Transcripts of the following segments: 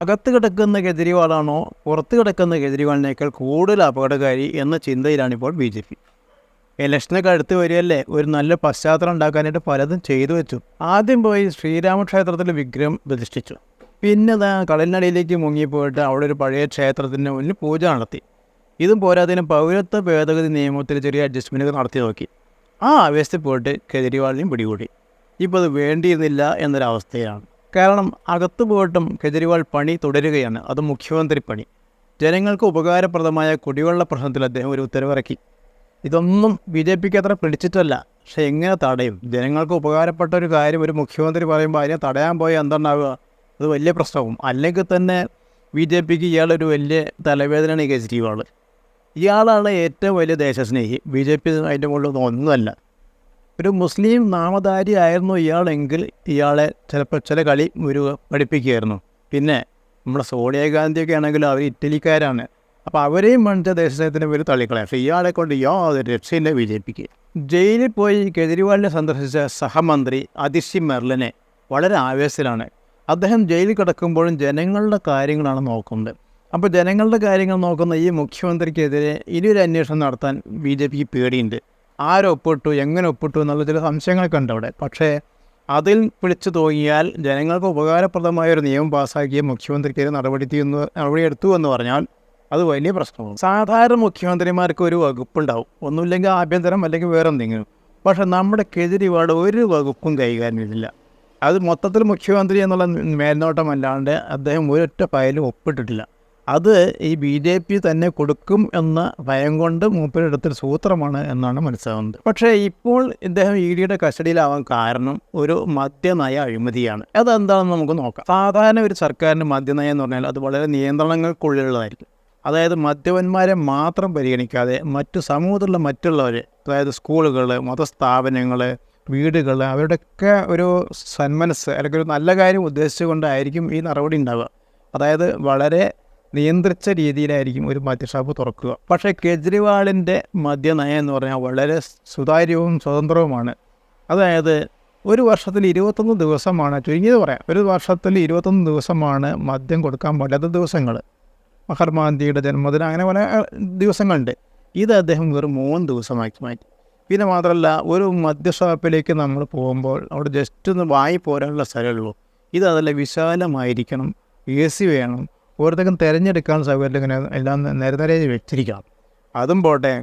അകത്ത് കിടക്കുന്ന കെജ്രിവാളാണോ പുറത്ത് കിടക്കുന്ന കെജ്രിവാളിനേക്കാൾ കൂടുതൽ അപകടകാരി എന്ന ചിന്തയിലാണിപ്പോൾ ബി ജെ പി. ഇലക്ഷനൊക്കെ അടുത്ത് വരികയല്ലേ? ഒരു നല്ല പശ്ചാത്തലം ഉണ്ടാക്കാനായിട്ട് പലതും ചെയ്തു വെച്ചു. ആദ്യം പോയി ശ്രീരാമക്ഷേത്രത്തിൽ വിഗ്രഹം പ്രതിഷ്ഠിച്ചു. പിന്നെ അതാ കടലിനടിയിലേക്ക് മുങ്ങിപ്പോയിട്ട് അവിടെ ഒരു പഴയ ക്ഷേത്രത്തിന്റെ മുന്നിൽ പൂജ നടത്തി. ഇതും പോരാതിന് പൗരത്വ ഭേദഗതി നിയമത്തിൽ ചെറിയ അഡ്ജസ്റ്റ്മെന്റ് നടത്തി നോക്കി. ആ ആവേശത്തിൽ പോയിട്ട് കെജ്രിവാളിനെയും പിടികൂടി. ഇപ്പോൾ അത് വേണ്ടിയിരുന്നില്ല എന്നൊരവസ്ഥയാണ് കാരണം അകത്തു പോയിട്ടും കെജ്രിവാൾ പണി തുടരുകയാണ്. അത് മുഖ്യമന്ത്രി പണി. ജനങ്ങൾക്ക് ഉപകാരപ്രദമായ കുടിവെള്ള പ്രശ്നത്തിൽ അദ്ദേഹം ഒരു ഉത്തരവിറക്കി. ഇതൊന്നും ബി ജെ പിക്ക് അത്ര പിടിച്ചിട്ടല്ല. പക്ഷെ എങ്ങനെ തടയും? ജനങ്ങൾക്ക് ഉപകാരപ്പെട്ട ഒരു കാര്യം ഒരു മുഖ്യമന്ത്രി പറയുമ്പോൾ അതിനെ തടയാൻ പോയാൽ എന്തുണ്ടാവുക? അത് വലിയ പ്രശ്നവും. അല്ലെങ്കിൽ തന്നെ ബി ജെ പിക്ക് ഇയാളൊരു വലിയ തലവേദനയാണ് ഈ കെജ്രിവാൾ. ഇയാളാണ് ഏറ്റവും വലിയ ദേശസ്നേഹി. ബി ജെ പി അതിന്റെ മുകളിൽ ഒന്നുമല്ല. ഒരു മുസ്ലിം നാമധാരി ആയിരുന്നു ഇയാളെങ്കിൽ ഇയാളെ ചിലപ്പോൾ ചില കളി ഒരു പഠിപ്പിക്കുകയായിരുന്നു. പിന്നെ നമ്മുടെ സോണിയാഗാന്ധിയൊക്കെ ആണെങ്കിലും അവർ ഇറ്റലിക്കാരാണ്. അപ്പോൾ അവരെയും മണിച്ച ദേശസ്നേഹത്തിന്റെ പേര് തള്ളിക്കളയാം പക്ഷേ ഇയാളെ കൊണ്ട് യാതൊരു രക്ഷയില്ല വിജയിപ്പിക്കുക ജയിലിൽ പോയി കെജ്രിവാളിനെ സന്ദർശിച്ച സഹമന്ത്രി അതിഷി മെർലിനെ വളരെ ആവേശത്തിലാണ്. അദ്ദേഹം ജയിലിൽ കിടക്കുമ്പോഴും ജനങ്ങളുടെ കാര്യങ്ങളാണ് നോക്കുന്നത്. അപ്പോൾ ജനങ്ങളുടെ കാര്യങ്ങൾ നോക്കുന്ന ഈ മുഖ്യമന്ത്രിക്കെതിരെ ഇനിയൊരു അന്വേഷണം നടത്താൻ ബി ജെ പിക്ക് പേടിയുണ്ട്. ആരൊപ്പിട്ടു എങ്ങനെ ഒപ്പിട്ടു എന്നുള്ള ചില സംശയങ്ങളൊക്കെ ഉണ്ട് അവിടെ. പക്ഷേ അതിൽ വിളിച്ചു തോങ്ങിയാൽ ജനങ്ങൾക്ക് ഉപകാരപ്രദമായ ഒരു നിയമം പാസ്സാക്കിയ മുഖ്യമന്ത്രിക്കെതിരെ നടപടി തീർന്നു നടപടിയെടുത്തു എന്ന് പറഞ്ഞാൽ അത് വലിയ പ്രശ്നമാണ്. സാധാരണ മുഖ്യമന്ത്രിമാർക്ക് ഒരു വകുപ്പുണ്ടാവും. ഒന്നുമില്ലെങ്കിൽ ആഭ്യന്തരം അല്ലെങ്കിൽ വേറെ എന്തെങ്കിലും. പക്ഷേ നമ്മുടെ കെജ്രിവാൾ ഒരു വകുപ്പും കൈകാര്യം ചെയ്തില്ല. അത് മൊത്തത്തിൽ മുഖ്യമന്ത്രി എന്നുള്ള മേൽനോട്ടമല്ലാണ്ട് അദ്ദേഹം ഒരൊറ്റ ഫയലും ഒപ്പിട്ടിട്ടില്ല. അത് ഈ ബി ജെ പി തന്നെ കൊടുക്കും എന്ന ഭയം കൊണ്ട് മൂപ്പരെടുത്തൊരു സൂത്രമാണ് എന്നാണ് മനസ്സിലാവുന്നത്. പക്ഷേ ഇപ്പോൾ ഇദ്ദേഹം ഇ ഡിയുടെ കസ്റ്റഡിയിലാവാൻ കാരണം ഒരു മദ്യനയ അഴിമതിയാണ്. അതെന്താണെന്ന് നമുക്ക് നോക്കാം. സാധാരണ ഒരു സർക്കാരിന്റെ മദ്യനയം എന്ന് പറഞ്ഞാൽ അത് വളരെ നിയന്ത്രണങ്ങൾക്കുള്ളിലുള്ളതായിരിക്കും. അതായത് മദ്യപന്മാരെ മാത്രം പരിഗണിക്കാതെ മറ്റു സമൂഹത്തിലുള്ള മറ്റുള്ളവർ അതായത് സ്കൂളുകൾ മതസ്ഥാപനങ്ങൾ വീടുകൾ അവരുടെയൊക്കെ ഒരു സന്മനസ് അല്ലെങ്കിൽ ഒരു നല്ല കാര്യം ഉദ്ദേശിച്ചുകൊണ്ടായിരിക്കും ഈ നടപടി ഉണ്ടാവുക. അതായത് വളരെ നിയന്ത്രിച്ച രീതിയിലായിരിക്കും ഒരു മദ്യഷാപ്പ് തുറക്കുക. പക്ഷേ കെജ്രിവാളിന്റെ മദ്യനയം എന്ന് പറഞ്ഞാൽ വളരെ സുതാര്യവും സ്വതന്ത്രവുമാണ്. അതായത് ഒരു വർഷത്തിൽ ഇരുപത്തൊന്ന് ദിവസമാണ് ചുരുങ്ങിയത് പറയാം. ഒരു വർഷത്തിൽ ഇരുപത്തൊന്ന് ദിവസമാണ് മദ്യം കൊടുക്കാൻ പാടാത്ത ദിവസങ്ങൾ. മഹാത്മാഗാന്ധിയുടെ ജന്മദിനം അങ്ങനെ പല ദിവസങ്ങളുണ്ട്. ഇത് അദ്ദേഹം വെറും മൂന്ന് ദിവസമാക്കി മാറ്റി. പിന്നെ മാത്രമല്ല ഒരു മദ്യഷാപ്പിലേക്ക് നമ്മൾ പോകുമ്പോൾ അവിടെ ജസ്റ്റ് ഒന്ന് വായി പോരാനുള്ള സ്ഥലമുള്ളൂ ഇത് അതല്ല വിശാലമായിരിക്കണം. എ സി വേണം. ഓരോരുത്തർക്കും തിരഞ്ഞെടുക്കാൻ സൗകര്യം ഇങ്ങനെ എല്ലാം നേരെ നേരെ വെച്ചിരിക്കണം. അതും പോട്ടെ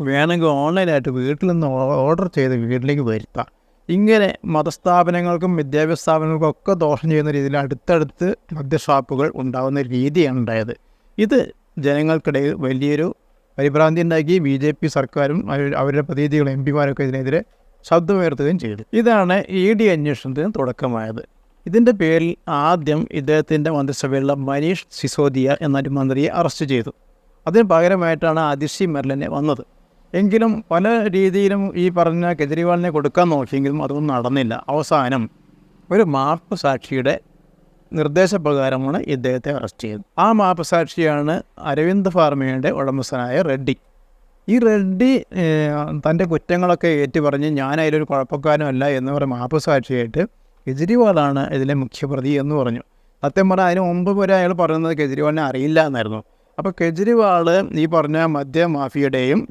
വേണമെങ്കിൽ ഓൺലൈനായിട്ട് വീട്ടിൽ നിന്ന് ഓർഡർ ചെയ്ത് വീട്ടിലേക്ക് വരുത്താം. ഇങ്ങനെ മതസ്ഥാപനങ്ങൾക്കും വിദ്യാഭ്യാസ സ്ഥാപനങ്ങൾക്കും ഒക്കെ ദോഷം ചെയ്യുന്ന രീതിയിൽ അടുത്തടുത്ത് മദ്യഷാപ്പുകൾ ഉണ്ടാകുന്ന രീതിയാണ് ഉണ്ടായത് ഇത് ജനങ്ങൾക്കിടയിൽ വലിയൊരു പരിഭ്രാന്തി ഉണ്ടാക്കി ബി ജെ പി സർക്കാരും അവരുടെ പ്രതിനിധികളും എം പിമാരൊക്കെ ഇതിനെതിരെ ശബ്ദമുയർത്തുകയും ചെയ്തു. ഇതാണ് ഇ ഡി അന്വേഷണത്തിന് തുടക്കമായത്. ഇതിന്റെ പേരിൽ ആദ്യം ഇദ്ദേഹത്തിന്റെ മന്ത്രിസഭയിലുള്ള മനീഷ് സിസോദിയ എന്നൊരു മന്ത്രിയെ അറസ്റ്റ് ചെയ്തു. അതിന് പകരമായിട്ടാണ് അതിഷി മെർലിനെ വന്നത്. എങ്കിലും പല രീതിയിലും ഈ പറഞ്ഞ കെജ്രിവാളിനെ കൊടുക്കാൻ നോക്കിയെങ്കിലും അതൊന്നും നടന്നില്ല. അവസാനം ഒരു മാപ്പ് സാക്ഷിയുടെ നിർദ്ദേശപ്രകാരമാണ് ഇദ്ദേഹത്തെ അറസ്റ്റ് ചെയ്തത്. ആ മാപ്പ് സാക്ഷിയാണ് അരവിന്ദ് ഫാർമയുടെ ഉടമസ്ഥനായ റെഡ്ഡി. ഈ റെഡ്ഡി തന്റെ കുറ്റങ്ങളൊക്കെ ഏറ്റു പറഞ്ഞ് ഞാൻ അതിലൊരു കുഴപ്പക്കാരനല്ല എന്ന് പറഞ്ഞ മാപ്പ് സാക്ഷിയായിട്ട് കെജ്രിവാളാണ് ഇതിലെ മുഖ്യപ്രതി എന്ന് പറഞ്ഞു. സത്യം പറഞ്ഞാൽ അതിന് മുമ്പ് വരെ അയാൾ പറയുന്നത് കെജ്രിവാളിനെ അറിയില്ല എന്നായിരുന്നു. അപ്പോൾ കെജ്രിവാൾ ഈ പറഞ്ഞ മദ്യ മാഫിയുടെയും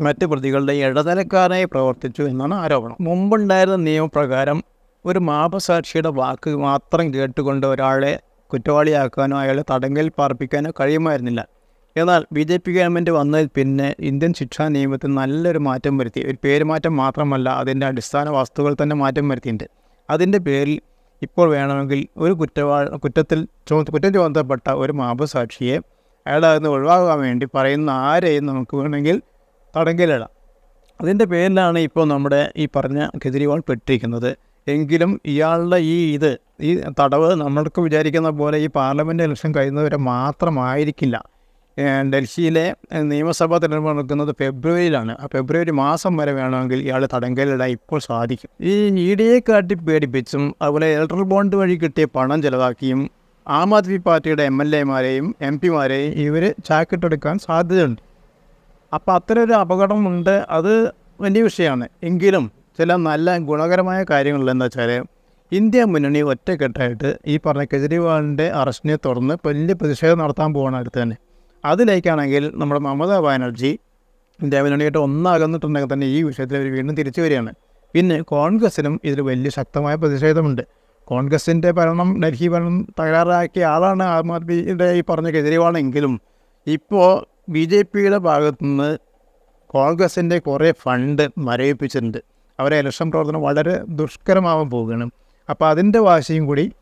മറ്റ് പ്രതികളുടെയും ഇടനിലക്കാരനായി പ്രവർത്തിച്ചു എന്നാണ് ആരോപണം. മുമ്പുണ്ടായിരുന്ന നിയമപ്രകാരം ഒരു മാപസാക്ഷിയുടെ വാക്ക് മാത്രം കേട്ടുകൊണ്ട് ഒരാളെ കുറ്റവാളിയാക്കാനോ അയാളെ തടങ്കൽ പാർപ്പിക്കാനോ കഴിയുമായിരുന്നില്ല. എന്നാൽ ബി ജെ പി ഗവൺമെന്റ് വന്നതിൽ പിന്നെ ഇന്ത്യൻ ശിക്ഷാ നിയമത്തിൽ നല്ലൊരു മാറ്റം വരുത്തി. ഒരു പേരുമാറ്റം മാത്രമല്ല അതിന്റെ അടിസ്ഥാന വസ്തുക്കൾ തന്നെ മാറ്റം വരുത്തിയിട്ടുണ്ട്. അതിന്റെ പേരിൽ ഇപ്പോൾ വേണമെങ്കിൽ ഒരു കുറ്റവാ കുറ്റത്തിൽ ചുമ കുറ്റം ചുമത്തപ്പെട്ട ഒരു മാപസാക്ഷിയെ അയാളെ അതിന് ഒഴിവാക്കാൻ വേണ്ടി പറയുന്ന ആരെയും നമുക്ക് വേണമെങ്കിൽ തടങ്കലിടാം. അതിന്റെ പേരിലാണ് ഇപ്പോൾ നമ്മുടെ ഈ പറഞ്ഞ കെജ്രിവാൾ പെട്ടിരിക്കുന്നത്. എങ്കിലും ഇയാളുടെ ഈ ഇത് ഈ തടവ് നമ്മൾക്ക് വിചാരിക്കുന്ന പോലെ ഈ പാർലമെന്റ് ഇലക്ഷൻ കഴിയുന്നവരെ മാത്രമായിരിക്കില്ല. ഡൽഹിയിലെ നിയമസഭാ തിരഞ്ഞെടുപ്പ് നടക്കുന്നത് ഫെബ്രുവരിയിലാണ്. ആ ഫെബ്രുവരി മാസം വരെ വേണമെങ്കിൽ ഇയാൾ തടങ്കലിടാൻ ഇപ്പോൾ സാധിക്കും. ഈ ഇ ഡിയെ കാട്ടി പേടിപ്പിച്ചും അതുപോലെ ഇലക്ട്രൽ ബോണ്ട് വഴി കിട്ടിയ പണം ചെലവാക്കിയും ആം ആദ്മി പാർട്ടിയുടെ എം എൽ എമാരെയും എം പിമാരെയും ഇവർ ചാക്കിട്ടെടുക്കാൻ സാധ്യതയുണ്ട്. അപ്പോൾ അത്തരം ഒരു അപകടമുണ്ട് അത് വലിയ വിഷയമാണ്. എങ്കിലും ചില നല്ല ഗുണകരമായ കാര്യങ്ങൾ എന്താ വെച്ചാൽ ഇന്ത്യ മുന്നണി ഒറ്റക്കെട്ടായിട്ട് ഈ പറഞ്ഞ കെജ്രിവാളിന്റെ അറസ്റ്റിനെ തുടർന്ന് വലിയ പ്രതിഷേധം നടത്താൻ പോകണ അടുത്ത് തന്നെ. അതിലേക്കാണെങ്കിൽ നമ്മുടെ മമതാ ബാനർജി ഇന്ത്യ മുന്നണിയായിട്ട് ഒന്നാകുന്നിട്ടുണ്ടെങ്കിൽ തന്നെ ഈ വിഷയത്തിൽ അവർ വീണ്ടും തിരിച്ചു വരികയാണ്. പിന്നെ കോൺഗ്രസിനും ഇതിൽ വലിയ ശക്തമായ പ്രതിഷേധമുണ്ട്. കോൺഗ്രസിന്റെ ഭരണം ഡൽഹി ഭരണം തകരാറാക്കിയ ആളാണ് ആം ആദ്മിയുടെ ഈ പറഞ്ഞ കെജ്രിവാളെങ്കിലും ഇപ്പോൾ ബി ജെ പിയുടെ ഭാഗത്തുനിന്ന് കോൺഗ്രസിന്റെ കുറേ ഫണ്ട് മരവിപ്പിച്ചിട്ടുണ്ട്. അവരെ ഇലക്ഷൻ പ്രവർത്തനം വളരെ ദുഷ്കരമാവാൻ പോവുകയാണ്. അപ്പോൾ അതിന്റെ വാശിയും കൂടി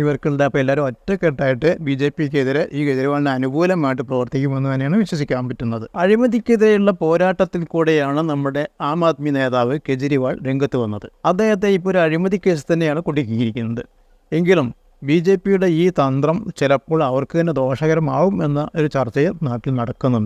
ഇവർക്കുണ്ട്. അപ്പോൾ എല്ലാവരും ഒറ്റക്കെട്ടായിട്ട് ബി ജെ പിക്കെതിരെ ഈ കെജ്രിവാളിന് അനുകൂലമായിട്ട് പ്രവർത്തിക്കുമെന്ന് തന്നെയാണ് വിശ്വസിക്കാൻ പറ്റുന്നത്. അഴിമതിക്കെതിരെയുള്ള പോരാട്ടത്തിൽ കൂടെയാണ് നമ്മുടെ ആം ആദ്മി നേതാവ് കെജ്രിവാൾ രംഗത്ത് വന്നത്. അദ്ദേഹത്തെ ഇപ്പോൾ ഒരു അഴിമതി കേസ് തന്നെയാണ് കുടുക്കിയിരിക്കുന്നത്. എങ്കിലും ബി ജെ പിയുടെ ഈ തന്ത്രം ചിലപ്പോൾ അവർക്ക് തന്നെ ദോഷകരമാവും എന്ന ഒരു ചർച്ചയും നാട്ടിൽ നടക്കുന്നുണ്ട്.